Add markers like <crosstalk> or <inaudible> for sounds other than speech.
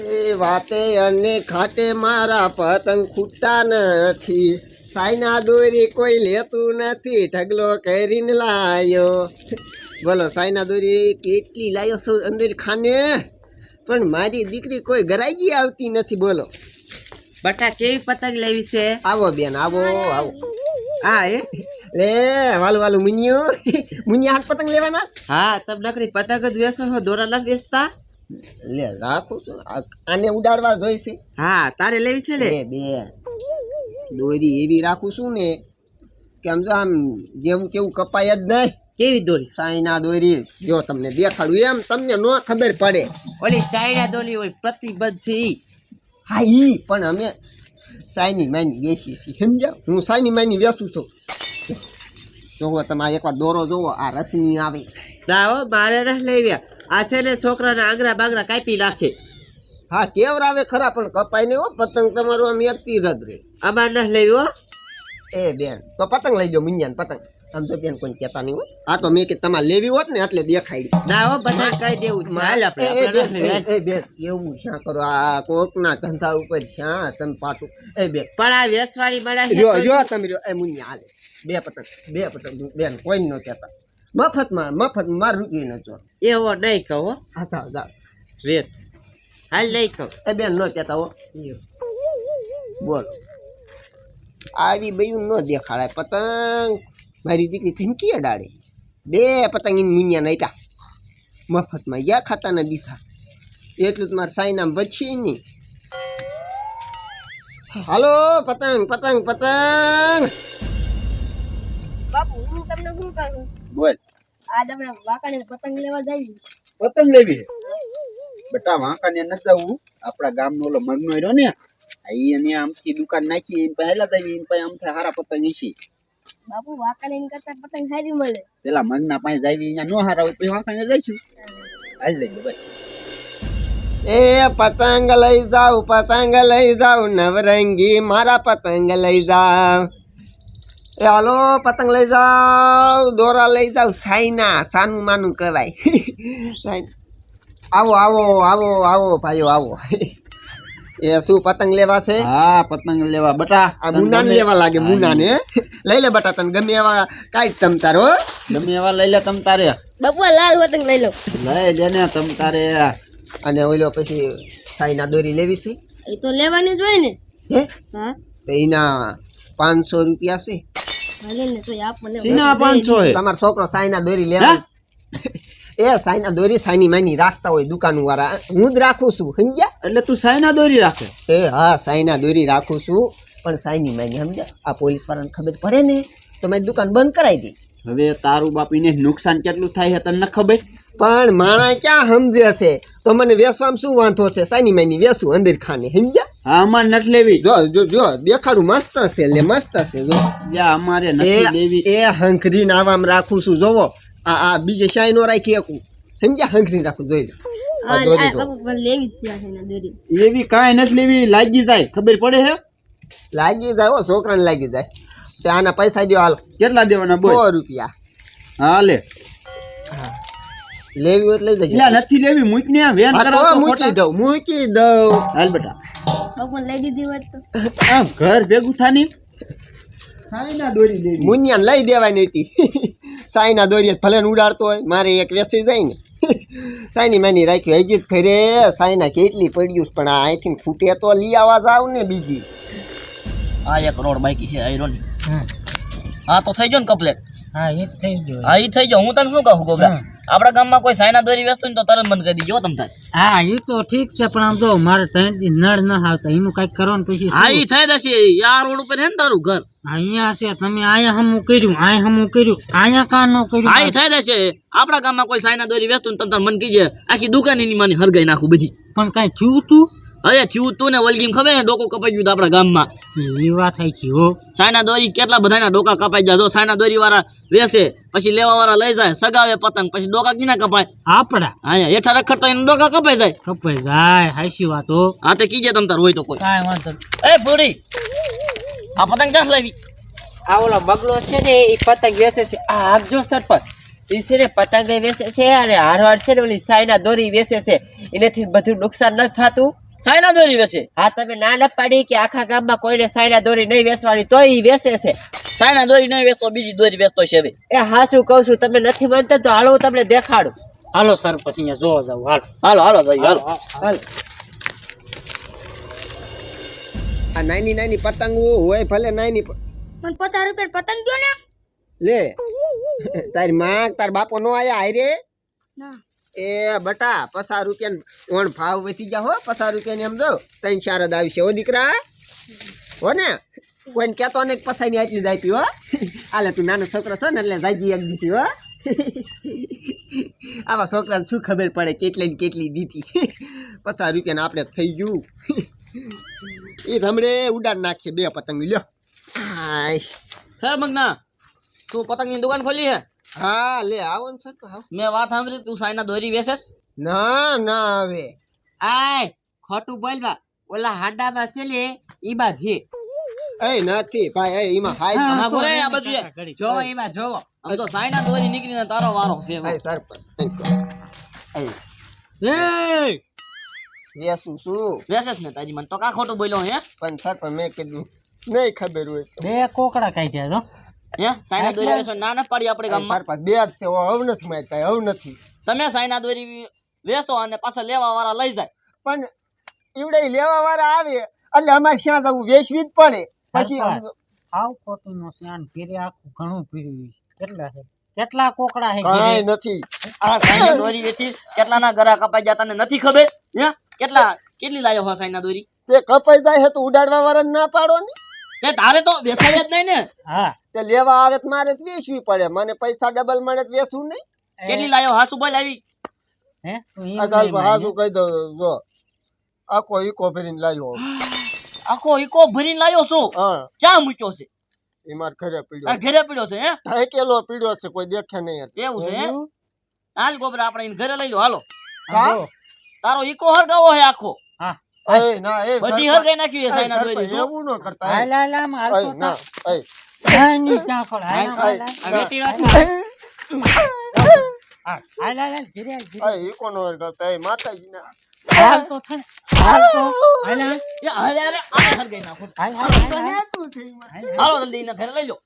એ વાતે અને ખાટે મારા પતંગ ખૂટતા નથી. સાયના દોરી કોઈ લેતું નથી ઢગલો કરીને લાયો. બોલો સાયના દોરી કેટલી લાયો છો અંદર ખાને? પણ મારી દીકરી કોઈ ગરાગી આવતી નથી બોલો. બટા કેવી પતંગ લેવી છે? આવો બેન આવો આવો. હા એ? લે વાલું વાલું મુનિયો. <laughs> મુનિયા પતંગ લેવાના? હા તમે નકરી પતંગ જ વેચો છો દોરા ના વેચતા? લે રાખું છું. આને ઉડાડવા જોઈશે હા તારે લેવી છે ને બે દોરી એવી રાખું છું ને કે આમ જો આમ જેવું કેવું કપાય જ નહીં. કેવી દોરી? સાઈના દોરી. જો તમને દેખાડું એમ તમને ન ખબર પડે. ઓલી ચાઇના દોરી હોય પ્રતિબદ્ધ છે ઈ. હા ઈ. પણ અમે સાઈની માની બેસી છીએ સમજ્યા? હું સાઈની માની બેસું છું. જોવો તમે એકવાર દોરો જોવો આ રસની આવે. ના હો મારે લઈ લેવ્યા આ છે ને છોકરાને આંગરા બાંગરા કાપી નાખે. હા કેવરાવે ખરા પણ કપાય નહીં હો પતંગ તમારું આમ એક રદ રે અમાર નથી લેવી હો. એ બેન તો પતંગ લઈ જાઓ મુંજાન પતંગ. આમ તો બેન કોઈ કહેતા નહીં હોય હા તો મેં કે તમારે લેવી હોત ને એટલે દેખાડી. ના હો બધા કઈ દેવું છે. હાલ આપણે એ, બેન, એવું શ્યાં કરો? આ કોકના ધંધા ઉપર ક્યાં તમે પાટું એ બેન. પણ આ વેસવાળી મળે જો જો તમે જો એ મુન્યા હાલે. બે પતંગ બે પતંગ બેન કોઈ ન કહેતા. મફતમાં મફતમાં મારે રૂપિયા ન જો એવો નહીં કહો હો. જાઓ વેચ હાલ નહીં કહો. એ બેન ન કહેતા હો. બોલ. આવી બયું ન દેખાડાય. પતંગ. મારી દીકરી ધમકી અડાડે. બે પતંગ એને મુન્યા નાખ્યા મફતમાં યા ખાતા ન દીધા. એટલું તમારે સાઈનામ બચી નહીં હાલો પતંગ પતંગ પતંગ. બાપુ હું તમને શું કહું? બોલ. આજ આપણે વાકાને પતંગ લેવા જઈએ પતંગ લેવી છે બેટા વાંકાને ન જવું આપણા ગામનો ઓલો મગનો રહ્યો ને આ ઈ એને આમથી દુકાન નાખી એને પહેલા જવી એને પાસે આમથી હારા પતંગ ઈશી બાપુ વાકાને કરતા પતંગ સારી મળે પેલા મગના પાસે જાવી અહીંયા નો હારા હોય પછી વાંકાને જઈશું હાલ લઈ લો ભાઈ એ પતંગ લઈ જાવ પતંગ લઈ જાવ નવરંગી મારા પતંગ લઈ જાવ એ હાલો પતંગ લઈ જાવ દોરા લઈ જાવ સાઈના સાનું માનું કહેવાય. <laughs> સાઈન આવો આવો આવો આવો ભાઈઓ આવો. <laughs> એ શું પતંગ લેવા છે? હા પતંગ લેવા. બટા આ મુના લેવા લાગે મુના ને <laughs> લઈ લે બટા તને ગમે એવા કાંઈ તમ તારો હો? ગમે એવા લઈ લે તમ તારે. બાપુ આ લાલ પતંગ લઈ લો. લઈ લે ને તમ તારે. અને ઓલો પછી સાઈના દોરી લેવી છે? એ તો લેવાની જ હોય ને. હે? હા. તો એના પાંચસો રૂપિયા છે. સીના પાંચસો તમારો છોકરો સાઈના દોરી લેવા એ સાઈના દોરી સાઈની માની રાખતા હોય દુકાન વાળા હું જ રાખું છું સમજ્યા? એટલે તું સાયના દોરી રાખે? એ હા સાઈના દોરી રાખું છું પણ સાઈની માની સમજ્યા? આ પોલીસ વાળાને ખબર પડે ને તો મારી દુકાન બંધ કરાવી દી. હવે તારું બાપીને નુકસાન કેટલું થાય છે તને ખબર? પણ માણા ક્યાં સમજે છે? તો મને વેસવામાં શું વાંધો છે? સાની માની વેસું અંદર ખાને સમજ્યા હા અમારે નથી લેવી. જો જો જો દેખાડું મસ્ત છે લે મસ્ત છે જો. જા અમારે એ નથી લેવી. એ હંખરીને આવામ રાખું છું જોવો. આ આ બીજે શાય નો રાખી શકું. સમજ્યા હંખરીને રાખું જોઈ લો. એવી કાંઈ નથી લેવી લાગી જાય. ખબર પડે હે? લાગી જાય હો છોકરાને લાગી જાય. તે આના પૈસા દો હાલ. કેટલા દેવાના સો રૂપિયા. હા લે. લેવી એટલે લઈ જજો. નથી લેવી મૂક ને વેન કરો તો મૂકી દઉં મૂકી દઉં. હાલ બેટા. બાપુ લઈ દીધી હોત તો. આમ ઘર ભેગું થાની. સાઈના દોરી લેવી. મુનિયાને લઈ દેવાની હતી. સાઈના દોરી ભલે ઉડાડતો હોય મારે એક વેસી જાય ને. સાઈની માની રાખ્યું હજી જ ખરે સાઈના કેટલી પડ્યું પણ આ અહીંથી ફૂટે તો લઈ આવવા જાવ ને બીજી. આ એક રોડ બાકી છે આયરોની હા તો થઈ ગયો ને કમ્પ્લેટ. હા એ થઈ ગયો હા એ થઈ ગયો. હું તને શું કહું ગોબરા? આપણા ગામમાં કોઈ સાયના દોરી વેચતું ને તો તરત બંધ કરી દીજો તમ થાય. હા એ તો ઠીક છે પણ આમ જો મારે ત્રણથી નળ ન આવતા એનું કંઈક કરવાનું પછી હા એ ઈ થઈ જશે આ રોડ ઉપર હે ને તારું ઘર? અહીંયા છે. તમે અહીંયા હમું કર્યું અહીંયા હમું કર્યું. અહીંયા કા ન કર્યું. થઈ જશે આપણા ગામમાં કોઈ સાયના દોરી વેચતું ને તમ તાર મન કીજે. આખી દુકાન એની માની હરગાઈ નાખું બધી. પણ કઈ થયું તું? અરે થયું તું ને વલગીમ ખબર ને ડોકો કપાઈ ગયું આપણા ગામમાં? લેવા થાય છે હો. સાયના દોરી કેટલા બધાના ડોકા કપાઈ જાય જો સાયના દોરી વાળા વેસે પછી લેવા વાળા લઈ જાય સગાવે પતંગ પછી ડોકા કીના કપાય? આપડા અહીંયા હેઠા રખડતા એને ડોકા કપાઈ જાય. કપાઈ જાય હાસી વાત હો. હા તો કીજે તમ તાર હોય તો કોઈ. કાંઈ વાંધો નહીં. એ પૂરી આ પતંગ ક્યાં લાવી? આ ઓલો બગલો છે ને એ પતંગ વેસે છે. આ આપજો સરપંચ. એ છે ને પતંગ વેસે છે અને હારવાર છે ને ઓલી સાયના દોરી વેસે છે. એનાથી બધું નુકસાન ન થતું. સાયના દોરી વેચે હા તમે ના ન પાડી કે આખા ગામમાં કોઈને સાયના દોરી નહીં વેચવાની તો એ વેચે છે. સાયના દોરી નહીં વેચતો બીજી દોરી વેચતો છે હવે. એ હા શું કહું છું તમે નથી માનતા તો હાલો હું તમને દેખાડું. હાલો સરપંચ અહીંયા જોવા જાવ હાલો. હાલો હાલો જઈ હાલો. હાલો આ નાની નાની પતંગો હોય ભલે નાની પણ પચાસ રૂપિયા પતંગ ગયો ને. લે. તારી માં તાર બાપો નો આયા હાય રે. ના. એ બટા પચાસ રૂપિયા ઓણ ભાવ વેચી જા હો પચાસ રૂપિયાની એમ જો, ત્રણ ચાર જ આવશે હો દીકરા. હો ને? કોઈને કહેતો ને પસાઈ ની આટલી જ આપી હો. આલે તું નાનો છોકરો છો ને, એટલે જાજી એક દીધી હો. આવા છોકરાને શું ખબર પડે કેટલી ને કેટલી દીધી. પચાસ રૂપિયાને આપણે થઈ ગયું. એ રમડે ઉડાડ નાખશે બે પતંગ લ્યો. હે મગના, તું પતંગની દુકાન ખોલી હે? હા લે આવો ને સરખો આવો. મેં વાત સાંભળી તું સાયના દોરી વેચેસ? ના ના આવે. આય ખોટું બોલવા ઓલા હાડામાં છે લે ઈ બાદ હે. એ નથી ભાઈ એ એમાં હાય ના બોરે આ બાજુ જો ઈમાં જોવો. આમ તો સાયના દોરી નીકળીને તારો વારો છે ભાઈ સરપંચ એ. એ! વેસું શું વેચેસ ને તાજી મને તો કા ખોટું બોલ્યો હે? પણ સરપંચ મેં કીધું નહીં ખબર હોય બે કોકડા કાઢ્યા છો હે? સાયના દોરી વેચો ના ન પાડી આપણે ગામમાં. સરપંચ બે જ છે. હવ નથી મારી હવે નથી. તમે સાયના દોરી વેચો અને પાછા લેવા વાળા લઈ જાય. પણ ઈવડે લેવા વાળા આવે એટલે અમારે શ્યાં જવું વેચવી જ પડે. પછી આવ ખોટું નો સ્નાન ફેરે આખું ઘણું ફેર્યું કેટલા છે? કેટલા કોકડા છે કાંઈ નથી. આ સાયના દોરી વેચી કેટલાના ગરા કપાઈ ગયા તને નથી ખબર? હે? કેટલા કેટલી લાયો હો સાયના દોરી? તે કપાઈ જાય છે તો ઉડાડવા વાળા ના પાડો ને? તે તારે તો વેચાય જ નહીં ને. હા. તે લેવા આવે તો મારે જ વેચવી પડે. મને પૈસા ડબલ મળે તો વેચવું નહીં. કેટલી લાયો? હાસુ બોલ આવી. હે? નહીં હાજુ કહી દઉં. જો. આખો ઈકો ભરીને લાવ્યો આખો ઈકો ભરીને લાયો છો. હા. ક્યાં મૂક્યો છે? એ માર ઘરે પીડ્યો ઘરે પીડ્યો છે હે? ઢાકેલો પીડ્યો છે કોઈ દેખે નહીં. એવું છે હે? હાલ ગોબરા આપણે એને ઘરે લઈ લો હાલો? તારો ઈકો હરગાવો હે આખો. એ ના એ બધી સરપંચ- હરગાઈ નાખી છે એ સાયના સરપંચ એવું ન કરતા હાલ હાલ આમ તો ના એ હા, ની ખોલ. હાલ, હાલ, હાલ, હાલ. આ વેતી વાત હાલ, હાલ, હાલ, હાલ, ઘરે હાલ, ઘરે. એ ઈકો નો કરતા એ માતાજીના હાલ તો છે હાલ તો. હાલ, હાલ. એ હાલે હાલે આને હરગાઈ નાખો હાલ, હાલ, હાલ, હાલ. એમાં? હાલ, હાલ. હાલો જલ્દી એને ઘરે લઈ લો